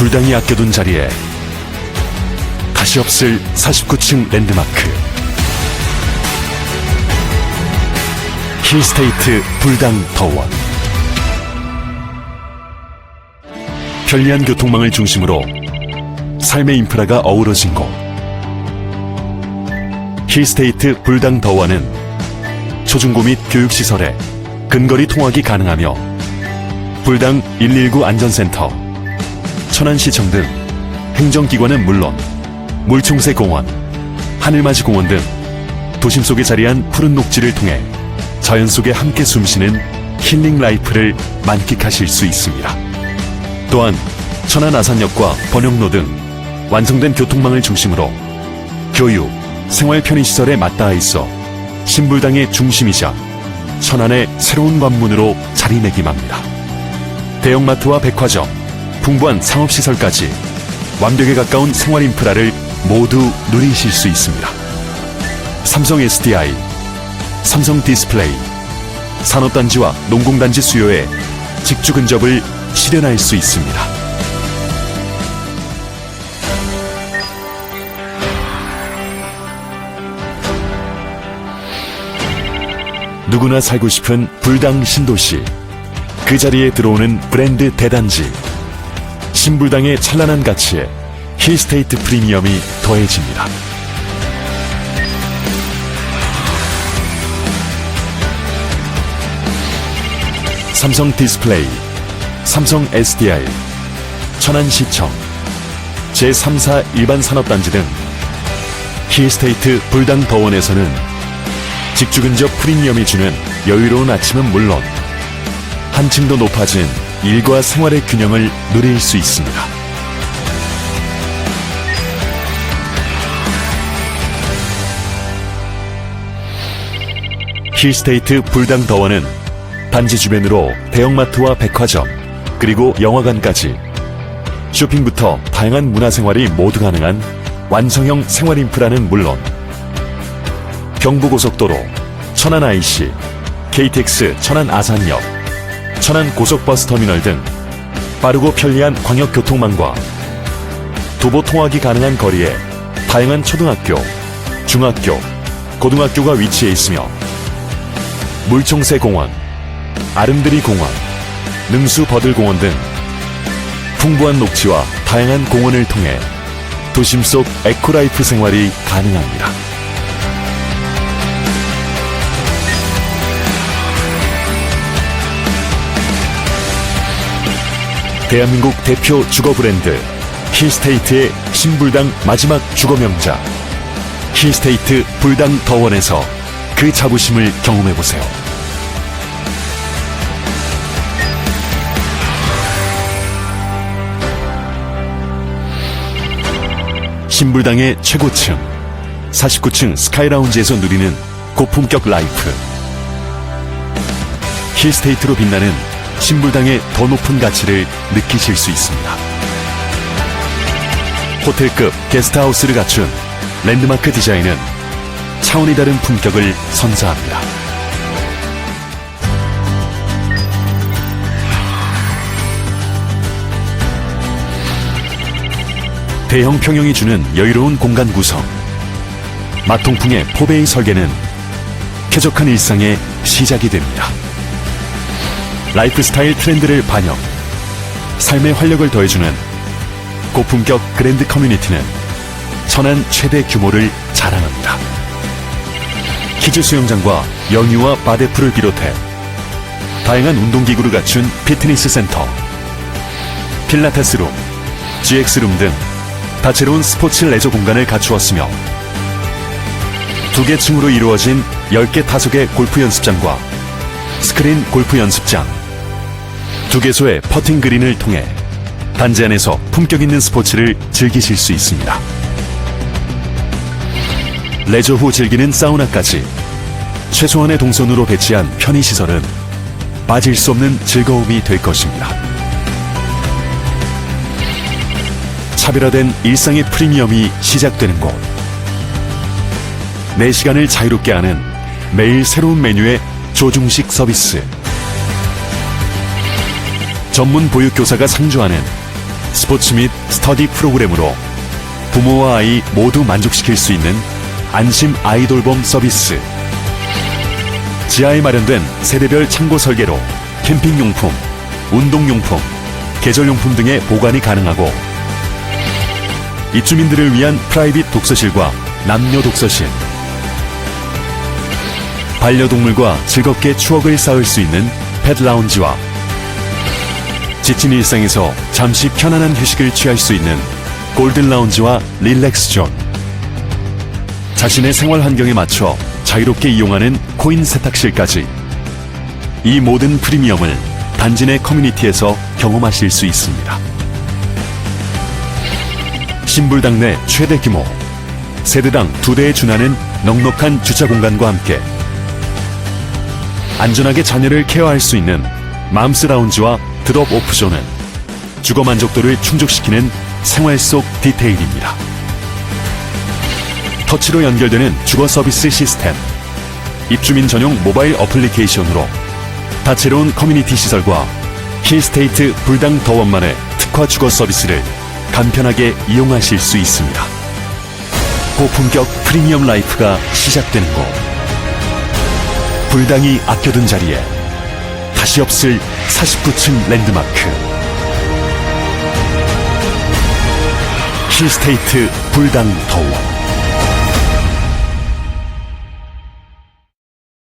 불당이 아껴둔 자리에 다시 없을 49층 랜드마크. 힐스테이트 불당 더원. 편리한 교통망을 중심으로 삶의 인프라가 어우러진 곳. 힐스테이트 불당 더원은 초중고 및 교육시설에 근거리 통학이 가능하며 불당 119 안전센터, 천안시청 등 행정기관은 물론 물총새 공원, 하늘맞이 공원 등 도심 속에 자리한 푸른 녹지를 통해 자연 속에 함께 숨쉬는 힐링 라이프를 만끽하실 수 있습니다. 또한 천안 아산역과 번영로 등 완성된 교통망을 중심으로 교육, 생활 편의 시설에 맞닿아 있어 신불당의 중심이자 천안의 새로운 관문으로 자리매김합니다. 대형마트와 백화점, 풍부한 상업시설까지 완벽에 가까운 생활 인프라를 모두 누리실 수 있습니다. 삼성 SDI, 삼성 디스플레이, 산업단지와 농공단지 수요에 직주 근접을 실현할 수 있습니다. 누구나 살고 싶은 불당 신도시. 그 자리에 들어오는 브랜드 대단지. 신불당의 찬란한 가치에 힐스테이트 프리미엄이 더해집니다. 삼성 디스플레이, 삼성 SDI, 천안시청, 제3사 일반 산업단지 등 힐스테이트 불당 더원에서는 직주 근접 프리미엄이 주는 여유로운 아침은 물론 한층 더 높아진 일과 생활의 균형을 누릴 수 있습니다. 힐스테이트 불당 더원은 단지 주변으로 대형마트와 백화점 그리고 영화관까지 쇼핑부터 다양한 문화생활이 모두 가능한 완성형 생활 인프라는 물론 경부고속도로, 천안 IC, KTX 천안 아산역, 천안 고속버스 터미널 등 빠르고 편리한 광역교통망과 도보 통학이 가능한 거리에 다양한 초등학교, 중학교, 고등학교가 위치해 있으며 물총새 공원, 아름드리 공원, 능수 버들 공원 등 풍부한 녹지와 다양한 공원을 통해 도심 속 에코라이프 생활이 가능합니다. 대한민국 대표 주거 브랜드 힐스테이트의 신불당 마지막 주거 명작 힐스테이트 불당 더원에서 그 자부심을 경험해 보세요. 신불당의 최고층 49층 스카이라운지에서 누리는 고품격 라이프 힐스테이트로 빛나는 신불당의 더 높은 가치를 느끼실 수 있습니다. 호텔급 게스트하우스를 갖춘 랜드마크 디자인은 차원이 다른 품격을 선사합니다. 대형 평형이 주는 여유로운 공간 구성. 마통풍의 포베이 설계는 쾌적한 일상의 시작이 됩니다. 라이프 스타일 트렌드를 반영, 삶의 활력을 더해주는 고품격 그랜드 커뮤니티는 천안 최대 규모를 자랑합니다. 키즈 수영장과 영유아 바데프를 비롯해 다양한 운동기구를 갖춘 피트니스 센터, 필라테스룸, GX룸 등 다채로운 스포츠 레저 공간을 갖추었으며 두 개 층으로 이루어진 10개 타석의 골프 연습장과 스크린 골프 연습장, 두 개소의 퍼팅 그린을 통해 단지 안에서 품격 있는 스포츠를 즐기실 수 있습니다. 레저 후 즐기는 사우나까지 최소한의 동선으로 배치한 편의시설은 빠질 수 없는 즐거움이 될 것입니다. 차별화된 일상의 프리미엄이 시작되는 곳. 내 시간을 자유롭게 하는 매일 새로운 메뉴의 조중식 서비스. 전문 보육교사가 상주하는 스포츠 및 스터디 프로그램으로 부모와 아이 모두 만족시킬 수 있는 안심 아이돌봄 서비스. 지하에 마련된 세대별 창고 설계로 캠핑용품, 운동용품, 계절용품 등의 보관이 가능하고 입주민들을 위한 프라이빗 독서실과 남녀 독서실, 반려동물과 즐겁게 추억을 쌓을 수 있는 펫 라운지와 지친 일상에서 잠시 편안한 휴식을 취할 수 있는 골든 라운지와 릴렉스 존. 자신의 생활 환경에 맞춰 자유롭게 이용하는 코인 세탁실까지. 이 모든 프리미엄을 단지 내 커뮤니티에서 경험하실 수 있습니다. 신불당 내 최대 규모, 세대당 두 대에 준하는 넉넉한 주차 공간과 함께 안전하게 자녀를 케어할 수 있는 맘스 라운지와 드롭 오프존은 주거 만족도를 충족시키는 생활 속 디테일입니다. 터치로 연결되는 주거 서비스 시스템, 입주민 전용 모바일 어플리케이션으로 다채로운 커뮤니티 시설과 힐스테이트 불당 더원만의 특화 주거 서비스를 간편하게 이용하실 수 있습니다. 고품격 프리미엄 라이프가 시작되는 곳. 불당이 아껴둔 자리에 다시 없을 49층 랜드마크. 힐스테이트 불당 더원.